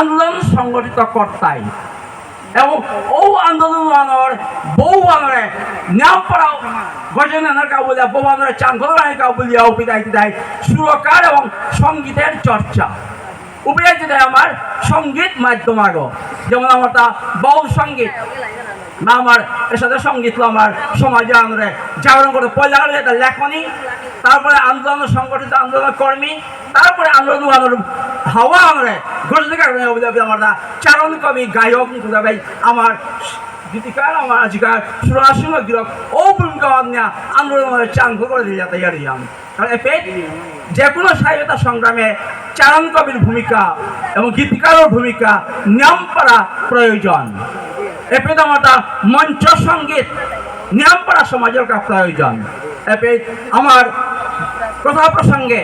আন্দোলন সংগঠিত কর্তাই এবং ও আন্দোলনের বউ আনরে নামপাড়া গজনের কাবুলিয়া, বউ আনরে চাঙ্গলের কাবুলিয়া উপিদায় দেয় সুরকার এবং সঙ্গীতের চর্চা। উপিদায় দেয় আমার সংগীত মাধ্যম আগো। যেমন আমার তা বাউল সংগীত না আমার, এর সাথে সংগীত আমার, সমাজে আন্দোলনে জাগরণ করে পয়লা হলো এটা লেখনী, তারপরে আন্দোলন সংগঠিত আন্দোলন কর্মী, তারপরে আন্দোলন আন্দোলন হাওয়া আমরা ঘোষণা কারণে আমার না চারণ কবি, গায়ক ভাই, আমার গীতিকার, আমার আজকাল সুরাসিংহ গিরক ও ভূমিকা নিয়ে আন্দোলন আমাদের চাঙ্গ করে দিয়ে যাতে ইয়ারিয়াম কারণ এতে যে কোনো স্বাধীনতা সংগ্রামে চারণ কবির ভূমিকা এবং গীতিকারের ভূমিকা নিয়ম করা প্রয়োজন। এপে আমার মঞ্চ সংগীত নিয়মপাড়া সমাজের প্রয়োজন এপে আমার কথা প্রসঙ্গে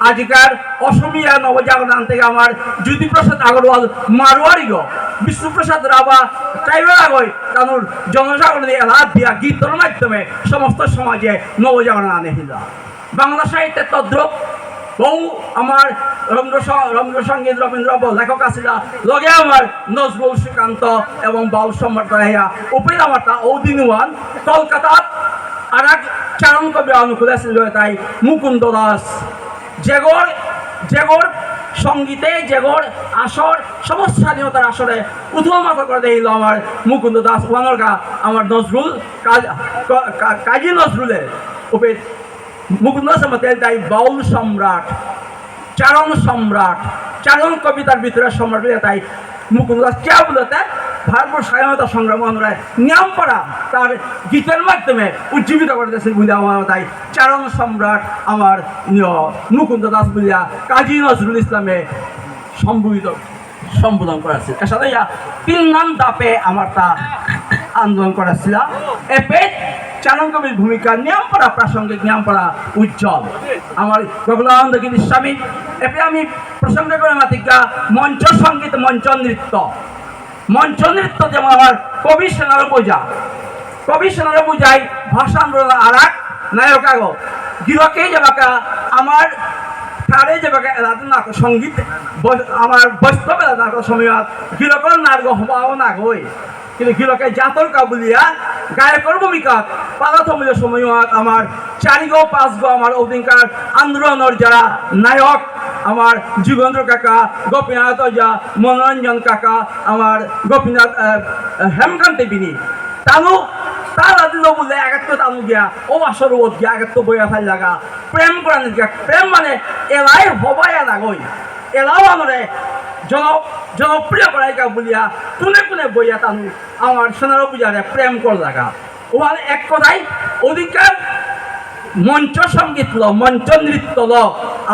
আজকার অসমিয়া নবজাগরণ থেকে আমার জ্যোতিপ্রসাদ আগরওয়াল মারোয়ারি গো, বিষ্ণুপ্রসাদ রাভা টাইবার আগই তানুর জনজাগরণ এলা দিয়া গীতর মাধ্যমে সমস্ত সমাজে নবজাগরণ আনে বাংলা সাহিত্যের তদ্রুপ বহু আমার রবীন্দ্র স- রবীন্দ্রসঙ্গীত রবীন্দ্র লেখক আসিলা লগে আমার নজরুল শ্রীকান্ত এবং বাউল সম্রাট রাহিয়া। উপরে আমার তা ঔদিনওয়ান কলকাতাত আর এক চারণ কবি অনুকূল তাই, মুকুন্দ দাস। জেগর জেগর সঙ্গীতে, জেগর আসর, সমস্ত স্বাধীনতার আসরে উথল মাথা করে দিল আমার মুকুন্দ দাস। ওয়ানোর আমার নজরুল, কাজ- নজরুলের উপরে মতে তাই বাউল সম্রাট চারণ সম্রাট চারণ কবিতার ভিতরে সম্রাট তাই মুকুন্দ দাস কে বলতে ভারতবর্ষ স্বাধীনতা সংগ্রাম আমরা নিয়ম পড়া তার গীতের মাধ্যমে উজ্জীবিত করতেছে বুঝে আমার তাই চারণ সম্রাট আমার মুকুন্দ দাস বুঝিয়া কাজী নজরুল ইসলামে সম্বোধিত সম্বোধন করাছে। এর সাথে তিন নাম দাপে আমার তা আন্দোলন করেছিল। এপে চারণ ভূমিকা নিয়ম পড়া প্রাসঙ্গিক নিয়ম পড়া উজ্জ্বল। আমার গোকুলানন্দ গিরি স্বামী এপে আমি প্রসঙ্গ করে মাতিকা, মঞ্চ সংগীত, মঞ্চ নৃত্য। মঞ্চ নৃত্য যেমন আমার কবি সেনার পূজা। কবি সেনার পূজায় ভাষা আন্দোলন আর এক নায়ক আগো। গিরকেই যাবাকা আমার তারে যাবাকা এলাকা না সংগীত আমার বৈষ্ণব এলাকা সময়ত গিরকৰ নাৰ্গ হবাও নাগৈ কিন্তু গিরকে জাতর কাবুলিয়া গায়কের ভূমিকা পালাথমূল্য সময়ত আমার চারিগো পাঁচগো আমার অধিকার আন্দোলনের যারা নায়ক, আমার যুগেন্দ্র কাকা, গোপীনাথ ওজা মনোরঞ্জন কাকা, আমার গোপীনাথ হেমকান্তি বিনি। তানু, তার আদিল বলে একাত্ম তানু গিয়া, ও আসর ওত গিয়া একাত্ম বইয়া ফাইল লাগা। প্রেম করা প্রেম মানে এলাই হবাই লাগই। এলাও মানে জন জনপ্রিয় করাইকা বলিয়া কোনে কোনে বইয়া তানু আমার সোনার পূজারে প্রেম কর লাগা ওখানে এক কথাই, অধিকার মঞ্চ সংগীত ল, মঞ্চ নৃত্য ল।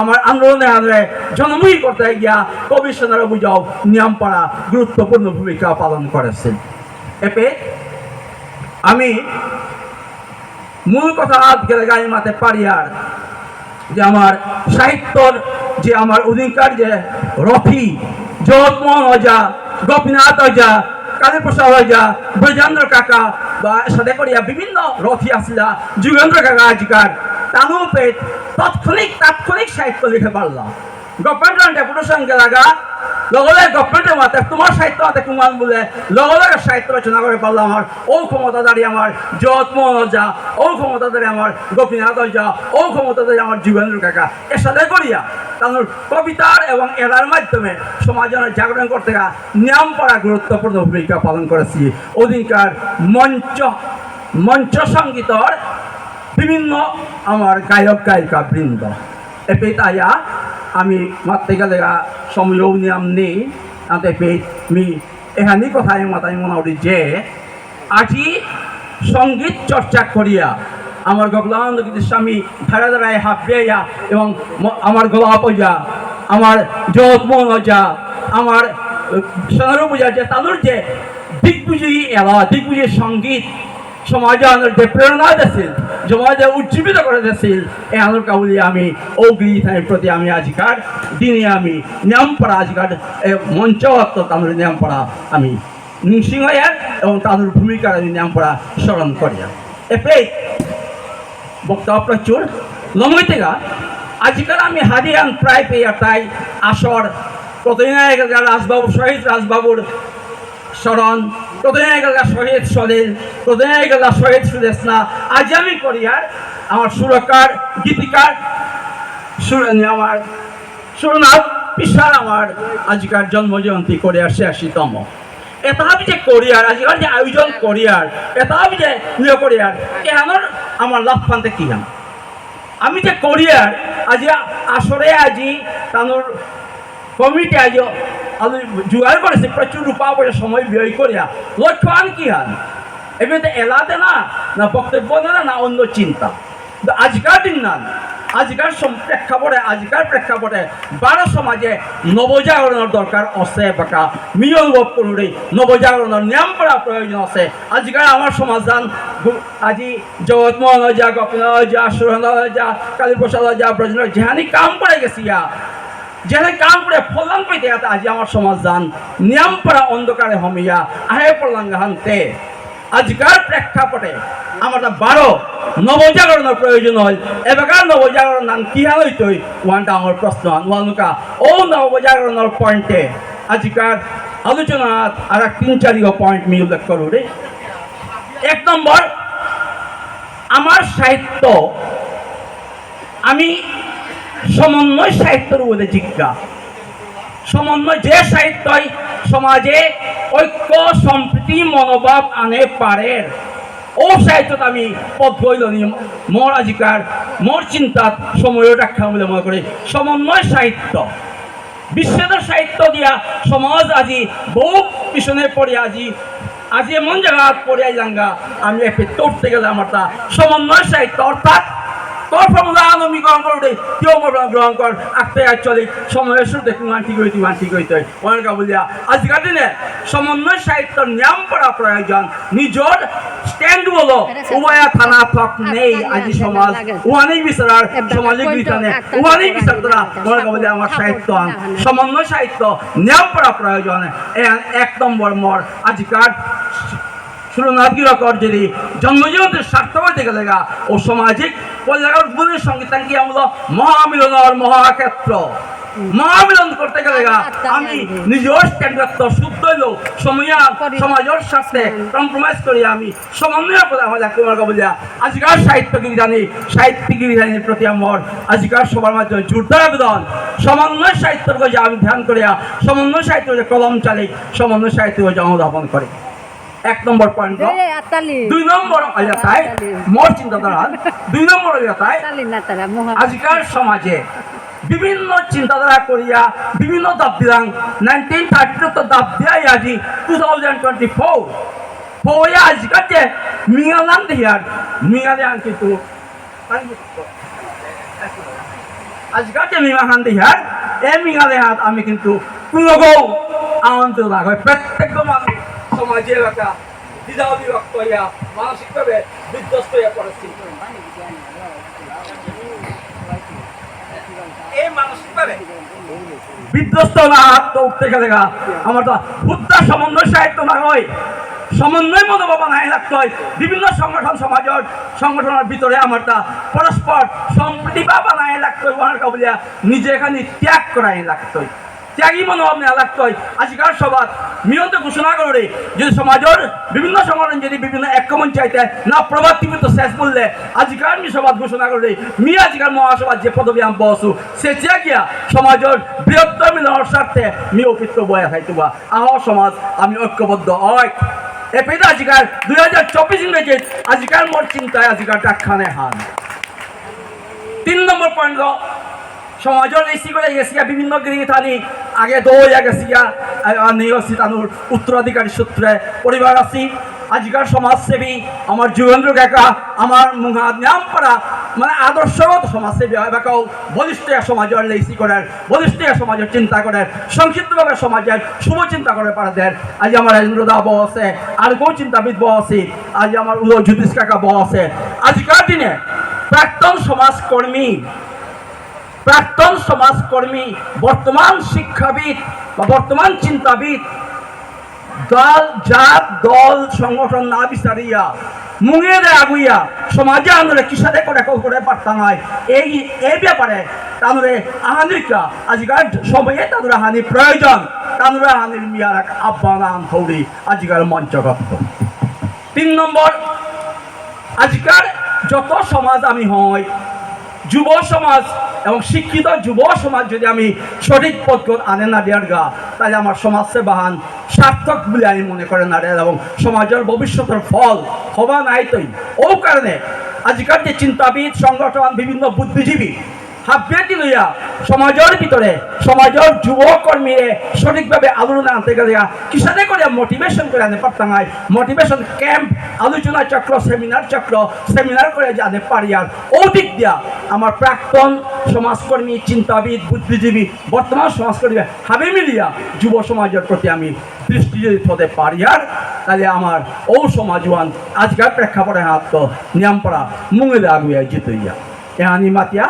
আমার আন্দোলনে আন্দোলনে জনমুখী করতে গিয়া কবি সোনার বুঝাও নিয়ম পাড়া গুরুত্বপূর্ণ ভূমিকা পালন করেছেন। এপে আমি মূল কথা আজ গেলে গাড়ি মাতে পারি আর যে আমার সাহিত্যর যে আমার অধিকার যে রথি জগৎমোহন অজা গোপীনাথ অজা কালীপ্রসাদ অজা ব্রজেন্দ্র কাকা বা সাথে করিয়া বিভিন্ন রথি আসিলা, যুগেন্দ্র কাকা আজিকার। তানুপে তৎক্ষণিক তাৎক্ষণিক সাহিত্য লিখে পারলাম। গভর্নমেন্ট ডেপুটের সঙ্গে লাগা। লগে লগে গভর্নমেন্টের মাতে তোমার সাহিত্য মাতে কুমার বলে। লগে লগে সাহিত্য রচনা করে পারলাম আমার ও ক্ষমতাদারি আমার যত্মোহন অজা ও ক্ষমতাদারি আমার গোপীনাথ অজা ও ক্ষমতাদারি আমার যুগেন্দ্র কাকা। এর করিয়া তাদের কবিতার এবং এরার মাধ্যমে সমাজের জাগরণ করতে নিয়ম পড়া গুরুত্বপূর্ণ ভূমিকা পালন করেছি ওদিনকার মঞ্চ মঞ্চ সঙ্গীতর বিভিন্ন আমার গায়ক, গায়িকা বৃন্দ। এপে তাইয়া আমি মারতে গেলে সময়ও নিয়ম নেই তাতে পে মি। এখানে কথাই মাতাই মনে করি যে আজি সংগীত চর্চা করিয়া আমার গগলানন্দ স্বামী ধারা ধারায় হাত বেয়া এবং আমার গোলাপ ওজা আমার যত্মন ওজা আমার সোনারু পূজা যে, তাদের যে দিগ্বিজয়ী এলা, দিগ্বিজয়ী সংগীত সমাজে যে প্রেরণা দিয়েছিল সমাজে উজ্জীবিত করে দিয়েছিল এই আলোর কাবুলি আমি, অগ্নি প্রতি আমি আজকার, দিনে আমি নিয়ম পড়া আজকার, এ মঞ্চ তাদের নিয়ম পড়া আমি নৃসিংহের এবং তাদের ভূমিকার আমি নিয়ম পড়া স্মরণ করি এপে বক্তব্য প্রচুর লমই থেকে আজকাল আমি হারিয়ান প্রায় পেয়ে তাই আসর, কতদিন আগেকার রাজবাবু, শহীদ রাজবাবুর স্মরণ কতদিন আগেকার শহীদ সলিল কতদিন আগেকার শহীদ সুদেশনা আজ আমি করি আর আমার সুরকার, গীতিকার আমার, সুরনাথ পিসার আমার আজকার জন্মজয়ন্তী করে আসছে আশিতম এটা আমি যে করিয়ার আজকাল যে আয়োজন করিয়ার এটা আমি যে নিয়ে করিয়ার কেহানোর আমার লাভ পান্তে কি হাম আমি যে করিয়ার আজি আসরে আজি তানোর কমিটি আজ আমি জোগাড় করেছি, প্রচুর রূপা পয়সা সময় ব্যয় করিয়া। লক্ষ্য আন কি হান এমনিতে এলাতে না না বক্তব্য না না অন্য চিন্তা। আজকার দিন না, আজকার প্রেক্ষাপটে আজকার প্রেক্ষাপটে বারো সমাজে নবজাগরণের দরকার আছে বাকা। মি অনুভব করুন নবজাগরণের নিয়ম করা প্রয়োজন আছে। আজকাল আমার সমাধান আজি জগৎমোহন যা গোপীন যা সুরহন যা কালীপ্রসাদ যা ব্রজন যেহানি কাম করে গেছি ইয়া যেখানে কাম করে ফলান পেতে আছে আজি আমার সমাজ যান নিয়ম পড়া অন্ধকারে হমিয়া, আহে পড়লাম হানতে। আজকার প্রেক্ষাপটে আমার বারো নবজাগরণের প্রয়োজন হয় এবার নবজাগরণ নাম কি হালই তৈ ওয়ান ডাঙর প্রশ্ন ওয়ানুকা ও নবজাগরণের পয়েন্টে আজকার আলোচনাত আর তিন চারিও পয়েন্ট আমি উল্লেখ করো রে এক নম্বর আমার সাহিত্য আমি সমন্বয় সাহিত্যের উপরে জিজ্ঞা। সমন্বয় যে সাহিত্যই সমাজে ঐক্য, সম্প্রীতি, মনোভাব আনে, পারে। ও সাহিত্যত আমি পথ মোর আজিকার, মোর চিন্তাত সময় রাখা বলে মনে করি। সমন্বয় সাহিত্য। বিশ্বের সাহিত্য দিয়া সমাজ আজি বহু পিছনে পড়ে আজি। আজি এমন জায়গা পড়ে যাঙ্গা আমি একটু তৌড়তে গেলে আমার তা সমন্বয় সাহিত্য অর্থাৎ তোর ফর্মুলা আমি গ্রহণ করো কেউ মোটা গ্রহণ কর। আর চলে। সময়ের শুরুতে ঠিক হইতে কুমান ঠিক হইতে অনেক বলিয়া আজকাল দিনে সমন্বয় সাহিত্যর নিয়ম করা প্রয়োজন। নিজর স্ট্যান্ড বলো। উভয়া থানা থক নেই। আজি সমাজ উহানেই বিচারার সামাজিক বিধানে উহানেই বিচার করা মনে বলে আমার সাহিত্য আন। সমন্বয় সাহিত্য নিয়ম করা প্রয়োজন। এ- এক নম্বর মর আজকাল সুরনাথ গিরকর যদি জন্মজীবনের স্বার্থ হইতে গেলে গা ও সামাজিক কল্যাণ গুণের সঙ্গে তাকে আমরা মহামিলনের মহাক্ষেত্র। মহামিলন করতে গেলে আমি নিজের স্ট্যান্ডার্ড শুদ্ধ হইল, সময়া, সমাজের সাথে কম্প্রোমাইজ করি আমি। সমন্বয় করে আমার তোমার বলিয়া আজকাল সাহিত্যগিরি জানি সাহিত্যিকগিরি জানির প্রতি আমার আজকাল সবার মাধ্যমে জোরদার আবেদন। সমন্বয় সাহিত্যের যে আমি ধ্যান করিয়া, সমন্বয় সাহিত্য কলম চালি সমন্বয় সাহিত্য যে অনুধাবন করে। এক নম্বর পয়েন্ট দুই নম্বর এলাকায় মোর চিন্তাধারা দুই নম্বর এলাকায় আজকাল সমাজে বিভিন্ন চিন্তাধারা করিয়া বিভিন্ন দাব দিলাম। নাইনটিন থার্টি তো দাব দিয়াই আজি টু থাউজেন্ড টোয়েন্টি ফোর ফোরে আজকাল যে মিঙালাম দিয়ার মিঙালে আন কিন্তু আজকাল যে মিঙাখান দিয়ার এই মিঙালে হাত আমি কিন্তু কোনো আনন্দ লাগ হয় প্রত্যেক মানুষ সমাজে একটা দ্বিধা বিভক্ত হইয়া মানসিকভাবে বিধ্বস্ত হইয়া পড়েছি। হয় বিভিন্ন সংগঠন সমাজের সংগঠনের ভিতরে আমার তা পরস্পর সম্প্রীতি বা বানায় নিজে এখানে ত্যাগ করাই হয়। ত্যাগী মনোভাব নেওয়া লাগতে হয়। আজকাল সবার নিয়ন্ত ঘোষণা করে যদি সমাজের বিভিন্ন সংগঠন যদি বিভিন্ন একমন চাইতে না প্রভাতিবিত শেষ বললে আজকাল মি সভা ঘোষণা করে মি আজকাল মহাসভা যে পদবী আমি বসু সে গিয়া সমাজের বৃহত্তর মিলনের স্বার্থে মি অপিত্র বয়া খাইতুবা আহ সমাজ, আমি ঐক্যবদ্ধ হয়। এপিতে আজকাল দুই হাজার চব্বিশ ইংরেজি আজকাল মোর চিন্তায় আজকাল ডাকখানে হান। তিন নম্বর পয়েন্ট সমাজৰ ৰেচি কৰি গেছিয়া বিভিন্ন গৃহী থানি আগে দৌয়া গেছিয়া নিয়সি তানুর উত্তরাধিকারী সূত্রে পরিবার আছি। আজিকার সমাজসেবী আমার যুগেন্দ্র কাকা আমার মুহা নাম করা মানে আদর্শগত সমাজসেবী কেউ বলিষ্ঠ সমাজের লেসি করার বলিষ্ঠ সমাজের চিন্তা করার সংক্ষিপ্তভাবে সমাজের শুভ চিন্তা করে পারাদের আজ আমার রাজেন্দ্র দা বহ আছে আর কেউ চিন্তাবিদ বহ আছে, আজ আমার উদয় জ্যোতিষ কাকা বহ আছে। আজিকার দিনে প্রাক্তন সমাজকর্মী প্রাক্তন সমাজকর্মী, বর্তমান শিক্ষাবিদ বা বর্তমান চিন্তাবিদ, দল, জাত, দল, সংগঠন না বিচারিয়া মুঙে দেয় আগুইয়া সমাজে আন্দোলনে কিসারে করে করে পারতাম হয় এই এই ব্যাপারে তাদের আহানিকা আজকাল সময়ে তাদের হানি প্রয়োজন। তাদের হানির মিয়ার এক আহ্বান হৌরি আজকাল মঞ্চগত তিন নম্বর আজকাল যত সমাজ আমি হই যুব সমাজ এবং শিক্ষিত যুব সমাজ যদি আমি সঠিক পথ আনে না গা, তাহলে আমার সমাজ সেবাহান সার্থক বলে আমি মনে করে না এবং সমাজের ভবিষ্যতের ফল হবা নাই তৈ। ও কারণে আজকাল যে চিন্তাবিদ, সংগঠন, বিভিন্ন বুদ্ধিজীবী হাবিয়াটি লইয়া সমাজের ভিতরে, সমাজের যুব কর্মীরে সঠিকভাবে আলোচনা আনতে গেলে কিসানে করে মোটিভেশন করে আনে পারতাম মোটিভেশন ক্যাম্প আলোচনা চক্র সেমিনার চক্র সেমিনার করে জানে পারি আর দিক দিয়া আমার প্রাক্তন সমাজকর্মী, চিন্তাবিদ, বুদ্ধিজীবী, বর্তমান সমাজকর্মী হাবে মিলিয়া যুব সমাজের প্রতি আমি দৃষ্টি হতে পারি আর তাহলে আমার ও সমাজওয়ান আজকাল প্রেক্ষাপটে হাত তো নিয়মপড়া মুঙে আগুয়া জিতইয়া। এহানি মাতিয়া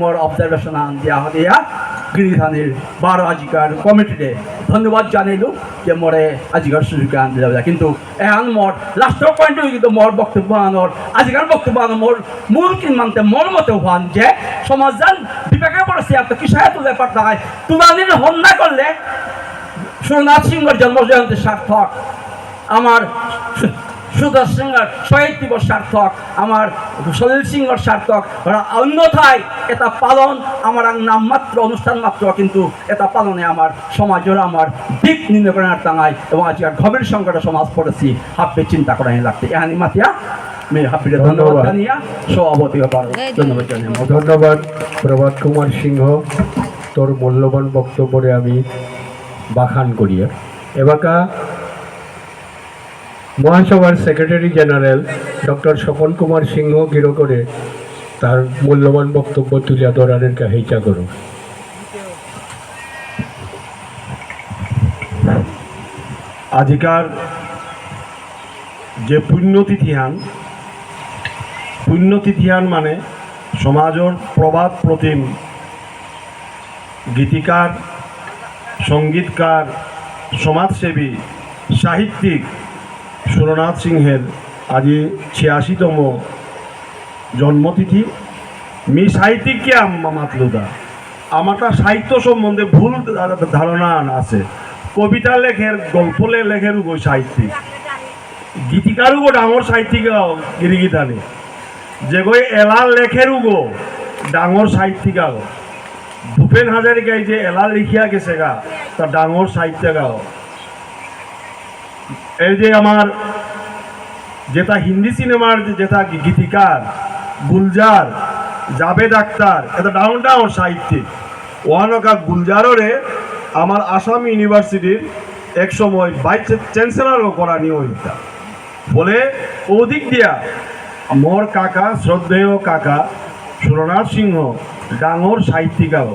মোর অবজারভেশন আন দিয়া হদিয়া গিরিধানের বারো আজিকার কমিটিতে ধন্যবাদ জানাইলো যে মোরে আজিকার সুযোগ আন দিলা কিন্তু এহান মোর লাস্টের পয়েন্ট কিন্তু মোর বক্তব্য আনর, আজিকার বক্তব্য আনর মোর মূল কিনমানতে মোর মতে হন যে সমাজান বিবেকে পড়েছে এত কিসায় তুলে হয়? তুলানির হন্যা করলে সুরনাথ সিংহর জন্মজয়ন্তী সার্থক। আমার সু- সুধা সিংহর শহীদ দিবস সার্থক আমার সলিল সিংহর সার্থক অন্যথায় এটা পালন আমার নামমাত্র অনুষ্ঠান মাত্র কিন্তু এটা পালনে আমার সমাজের আমার দিক নির্ণয় করে টাঙায় এবং আজকে আর গভীর সংকটে সমাজ পড়েছি হাব্বে চিন্তা করা লাগতে। এহানি মাতিয়া ধন্যবাদ ধন্যবাদ। জানিয়া সভাপতি ধন্যবাদ জানিয়ে। ধন্যবাদ প্রভাত কুমার সিংহ তোর মূল্যবান বক্তব্যে আমি বাখান করিয়া এবাকা মহাসভার secretary general doctor Swapan Kumar Singh গিরো করে তার মূল্যবান বক্তব্য তুলিয়া ধরানের কাহিচা করো আজিকার যে পুণ্যতিথিহান পুণ্যতিথিহান মানে সমাজৰ প্ৰবাদ প্রতিম গীতিকার সঙ্গীতকার সমাজসেবী সাহিত্যিক সুরনাথ সিংহের আজি ছিয়াশিতম জন্মতিথি। মি সাহিত্যিককে মাতলুদা আমারটা সাহিত্য সম্বন্ধে ভুল ধারণা আছে। কবিতা লেখের, গল্প লেখের গো সাহিত্যিক। গীতিকারও গো ডাঙর সাহিত্যিক গিরিগীতানি যে গৈ এলাল লেখেরও গো ডাঙর সাহিত্যিক ভূপেন হাজারিকাই যে এলাল লিখিয়া গেছে গা, তা ডাঙর সাহিত্য গাও এই যে আমার যেটা হিন্দি সিনেমার যেটা গীতিকার, গুলজার জাবেদ আক্তার এটা ডাউন ডাউন সাহিত্যিক। ওয়ানকা গুলজাররে আমার আসাম ইউনিভার্সিটির এক সময় ভাইস চ্যান্সেলারও করা নিয়মিতা বলে, ওদিক দিয়া, মোর কাকা, শ্রদ্ধেয় কাকা, সুরনাথ সিংহ, ডাঙর সাহিত্যিকাও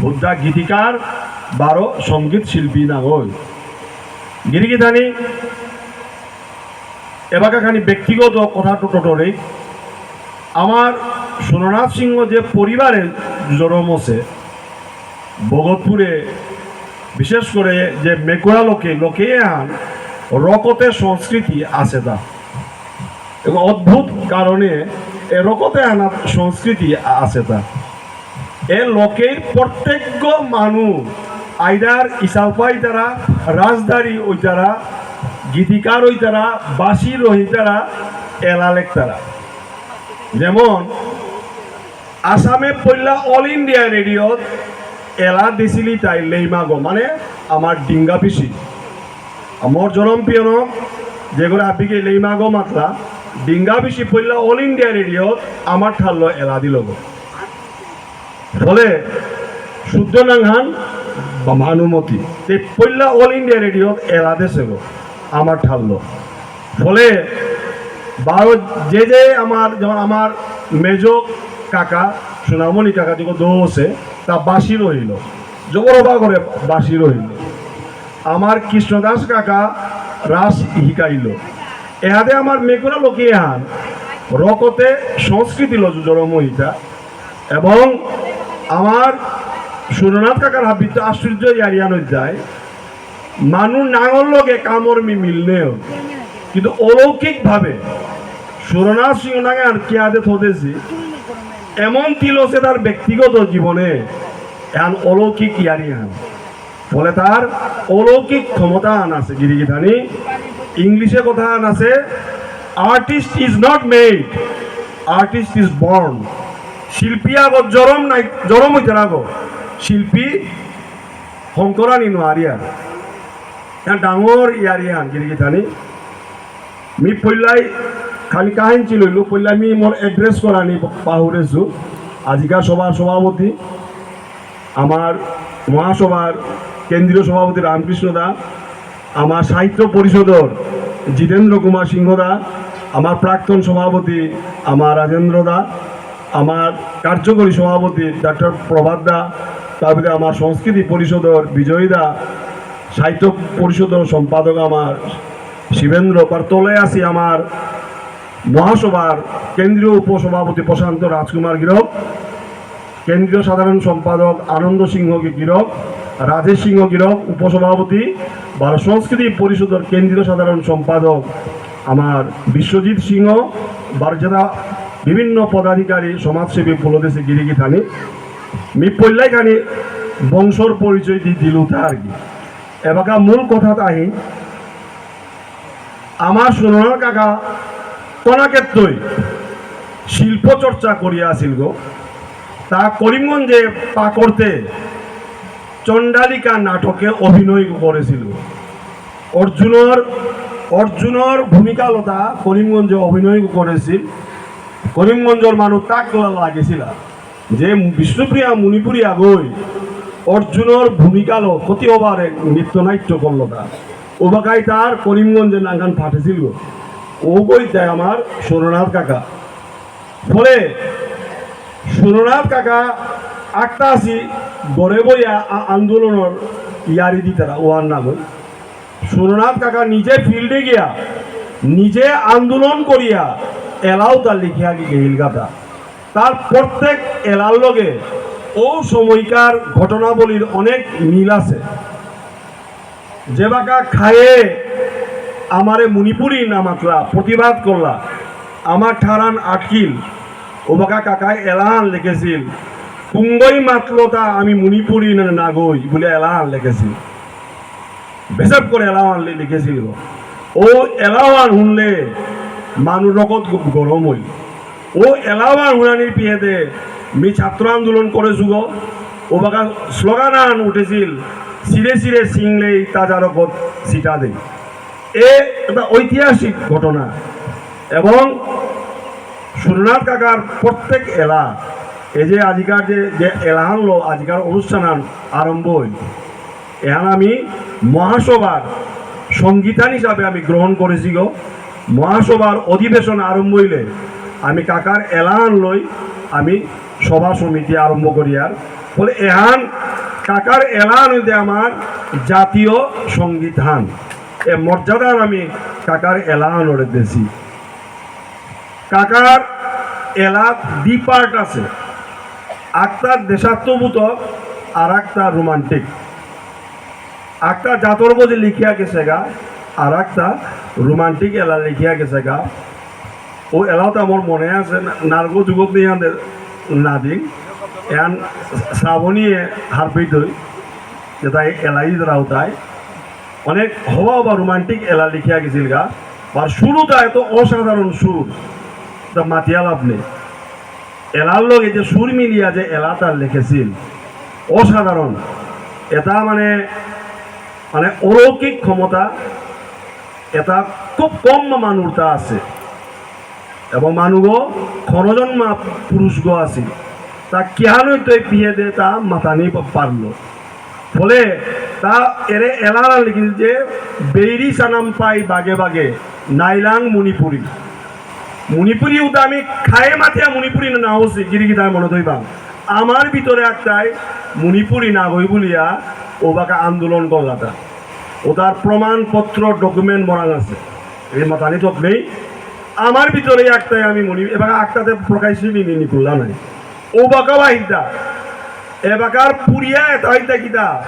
বুদ্ধা গীতিকার, বারো সংগীত শিল্পী না ওই। গিরিগিধানী এবাকাখানি ব্যক্তিগত কথা টোটরে আমার সুরনাথ সিংহ যে পরিবারে জন্ম আছে ভগতপুরে বিশেষ করে যে মেকুড়া লোকে লোকে আন রকতে সংস্কৃতি আছে তা এবং অদ্ভুত কারণে এ রকতে আনা সংস্কৃতি আছে তা এ লোকের প্রত্যেক মানুষ আইদার ইসালপাই তারা রাজদারি ওই তারা গীতিকার ওই তারা বাসির ওই তারা এলালেক তারা যেমন, আসামে পড়লা অল ইন্ডিয়া রেডিওত এলা দিছিলি তাই লেইমাগো মানে আমার ডিঙ্গা পিসি। আমার জনপ্রিয় যেগুলো আপিকে লেইমাগো মাতলা, ডিঙ্গা পিসি পড়লা অল ইন্ডিয়া রেডিওত আমার ঠাল্লো এলা দিল ফলে, শুদ্ধ নাংহান বা ভানুমতি এই পল্লা অল ইন্ডিয়া রেডিও এলা দেশে গো আমার ঠাল্লো। ফলে বারো যে যে আমার যেমন আমার মেজ কাকা, সোনামণি কাকা যে দোষে তা বাসি রহিল। জবরবা করে বাসি রহিল। আমার কৃষ্ণদাস কাকা রাস শিকাইল এহাতে আমার মেকুরা লোকে হান রকতে সংস্কৃতি লজু জড়মহিতা। এবং আমার সুরনাথ কাকার হাবিত আশ্চর্য ইয়ারিয়ান যায়। মানুষ নাঙর লগে কামর মি মিলনেও কিন্তু অলৌকিক ভাবে সুরনাথ সিংহ নাগে আর কি আদে থতেছি এমন ছিল সে তার ব্যক্তিগত জীবনে এখন অলৌকিক ইয়ারি আন ফলে তার অলৌকিক ক্ষমতা আন আছে, গিরিগিধানি। ইংলিশে কথা আন আছে artist is not made artist is born শিল্পী আগত জরম নাই, জরম হইতে লাগো শিল্পী শংকৰানী নোৱাৰিয়া ইয়াৰ ডাঙৰ ইয়াৰি হান গিৰিগিঠানি মি পল্লাই খালি কাহিনী লইলো পল্লাই মি মোৰ এড্ৰেছ কৰানি পাহৰিছোঁ আজিকা সভাৰ সভাপতি, আমার মহাসভার কেন্দ্রীয় সভাপতি রামকৃষ্ণ দা, আমার সাহিত্য পরিষদর জিতেন্দ্র কুমার সিংহ দা, আমার প্রাক্তন সভাপতি আমার রাজেন্দ্র দা, আমার কার্যকরী সভাপতি ডক্টর প্রভাত দা তারপরে আমার সংস্কৃতি পরিষদর বিজয়ী দা সাহিত্য পরিষদর সম্পাদক আমার শিবেন্দ্র পারতলে আছি আমার মহাসভার কেন্দ্রীয় উপসভাপতি প্রশান্ত রাজকুমার গিরক কেন্দ্রীয় সাধারণ সম্পাদক আনন্দ সিংহ গিরক রাজেশ সিংহ গিরক উপসভাপতি ভারত সংস্কৃতি পরিষদের কেন্দ্রীয় সাধারণ সম্পাদক আমার বিশ্বজিৎ সিংহ বারজেদা বিভিন্ন পদাধিকারী, সমাজসেবী, পুলদেশে গিরিগি থানি মি পল্লাই খানি বংশর পরিচয় দি দিল কি। এবাকা মূল কথা আহি আমার সোনার কাকা কনাকেত্তই শিল্প চর্চা করিয়া আছিল গো। তা করিমগঞ্জে পা করতে চণ্ডালিকা নাটকে অভিনয় করেছিল অর্জুনের অর্জুনের ভূমিকা লতা করিমগঞ্জে অভিনয় করেছিল করিমগঞ্জের মানুষ তাক লাগিছিল যে বিষ্ণুপ্রিয়া মণিপুরিয়া গই অর্জুনের ভূমিকা লো ক্ষতি হবার এক নৃত্যনাট্য করল তা ওবাকাই তার করিমগঞ্জের নাগান ফাটেছিল। ও গই দেয় আমার সোননাথ কাকা। ফলে সুরনাথ কাকা আটটা আছি গড়ে বইয়া আন্দোলনের ইয়ারি দি তারা ওয়ার নাম সুরনাথ কাকা নিজে ফিল্ডে গিয়া, নিজে আন্দোলন করিয়া এলাও তার লিখিয়া গেহিল গাতা তার প্রত্যেক এলার লগে ও সময়কার ঘটনাবলীর অনেক মিল আছে। যে বাকা খায়ে আমারে মণিপুরি নামাতলা, প্রতিবাদ করলা, আমার ঠারান আটকিল ওবাকা কাকায় এলাহান লিখেছিল কুঙ্গই মাতলতা আমি মণিপুরি নাগই বলে এলাহান লিখেছিল বেসব করে লি- লিখেছিল ও এলাহান শুনলে মানুষ রকত গরম হইল। ও এলাহান শুনানির পিয়েতে মি ছাত্র আন্দোলন করে যুগ। ওবাকা স্লোগান আন উঠেছিল, সিরে সিরে, সিংলেই রকত সিটা দেই। এ একটা ঐতিহাসিক ঘটনা। এবং সুরনাথ কাকার প্রত্যেক এলা এই যে আজিকার যে যে এলাহান লো আজিকার অনুষ্ঠান আরম্ভ হইল। এহান আমি মহাসভার সঙ্গীতান হিসাবে আমি গ্রহণ করেছি গো। মহাসভার অধিবেশন আরম্ভ হইলে আমি কাকার এলান লই আমি সভা সমিতি আরম্ভ করি আর। বলে, এহান কাকার এলান হইতে আমার জাতীয় সঙ্গীতান এ মর্যাদার আমি কাকার এলান দিয়েছি কাকার এলাক দি পার্ট আছে। আক্তার দেশাত্মভূত, আর একটা রোমান্টিক। একটা জাতর বোঝে লিখিয়া গেছে গা, আর একটা রোমান্টিক এলা লিখিয়া গেছে গা। ও এলাও তো আমার মনে আছে নার্গো যুগত নিয়ে আমাদের না দিন এন শ্রাবণীয়ে হারপিত যে তাই এলাই রাও তাই অনেক হওয়া বা রোমান্টিক এলা লিখিয়া গেছিল গা। আর শুরুটা এত অসাধারণ সুর, তা মাতিয়া লাভ নেই। এলার লগে যে সুর মিলিয়া যে এলা তার লিখেছিল, অসাধারণ। এটা মানে মানে অলৌকিক ক্ষমতা, এটা খুব কম মানুষ তা আছে। এবং মানুষ খনজন্মা পুরুষ গো আছে তা কিহানই তৈ পিহে দে তা মাতানি পারল। ফলে তা এরে এলার লিখিল যে বেইরি সানাম পাই বাগে বাগে নাইলাং মণিপুরী মণিপুরি উদা আমি খায়ে মাথিয়া মণিপুরি না হচ্ছে গিরিগিদায় মনে ধইবা আমার ভিতরে একটাই মণিপুরি না হই বলিয়া ও বাকা আন্দোলন করলাটা ও তার প্রমাণপত্র, ডকুমেন্ট মরাং আছে। এই মাতানি তো নেই। আমার ভিতরে একটাই আমি মনি, এবার একটাতে প্রকাশ্যে নিনি করলাম নাই ও বাকা বাহিতা এবাকার পুরিয়া এটা হইতা কিতা?